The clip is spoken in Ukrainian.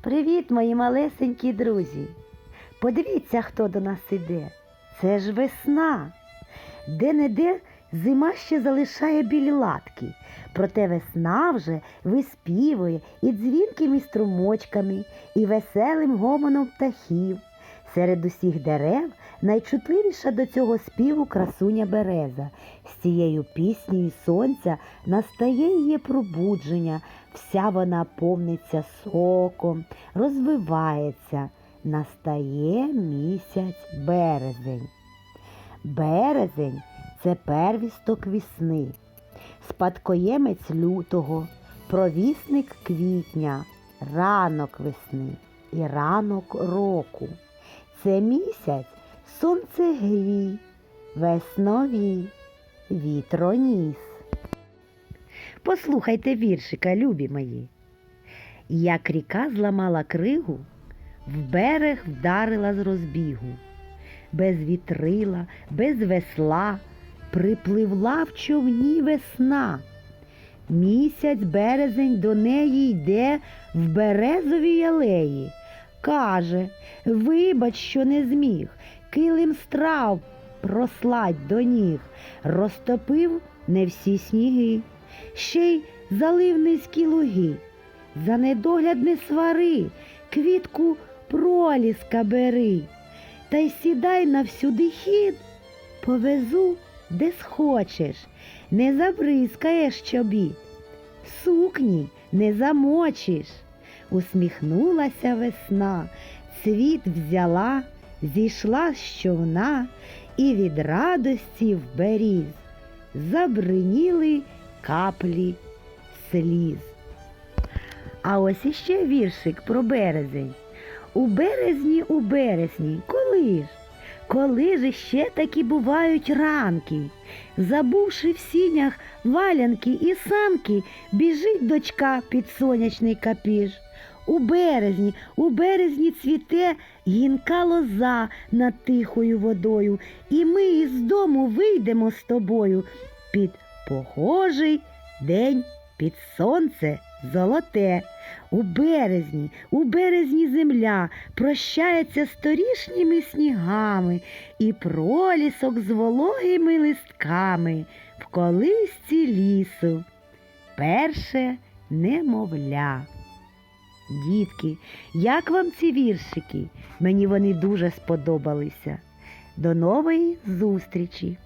Привіт, мої малесенькі друзі! Подивіться, хто до нас іде. Це ж весна. Де-не-де зима ще залишає білі латки. Проте весна вже виспівує і дзвінкими струмочками, і веселим гомоном птахів. Серед усіх дерев найчутливіша до цього співу красуня береза. З цією піснею сонця настає її пробудження, вся вона повниться соком, розвивається. Настає місяць березень. Березень це первісток вісни, спадкоємець лютого, провісник квітня, ранок весни і ранок року. Це місяць сонце сонцегрій, весновій, вітроніс. Послухайте віршика, любі мої. Як ріка зламала кригу, в берег вдарила з розбігу, без вітрила, без весла, припливла в човні весна. Місяць березень до неї йде в березовій алеї. Каже, вибач, що не зміг, килим страв прослать до ніг, розтопив не всі сніги, ще й залив низькі луги. За недогляд не свари, квітку проліска бери, та й сідай на всюди хід, повезу, де схочеш, не забризкаєш чобіт, сукні не замочиш. Усміхнулася весна, цвіт взяла, зійшла з човна, і від радості в беріз забриніли каплі сліз. А ось іще віршик про березень. У березні, у березні, коли ж? Коли ж ще такі бувають ранки? Забувши в сінях валянки і санки, біжить дочка під сонячний капіж. У березні, у березні цвіте гінка лоза над тихою водою, і ми із дому вийдемо з тобою під погожий день під сонце золоте. У березні, у березні земля прощається з торішніми снігами і пролісок з вологими листками в колисці лісу. Перше немовля. Дітки, як вам ці віршики? Мені вони дуже сподобалися. До нової зустрічі!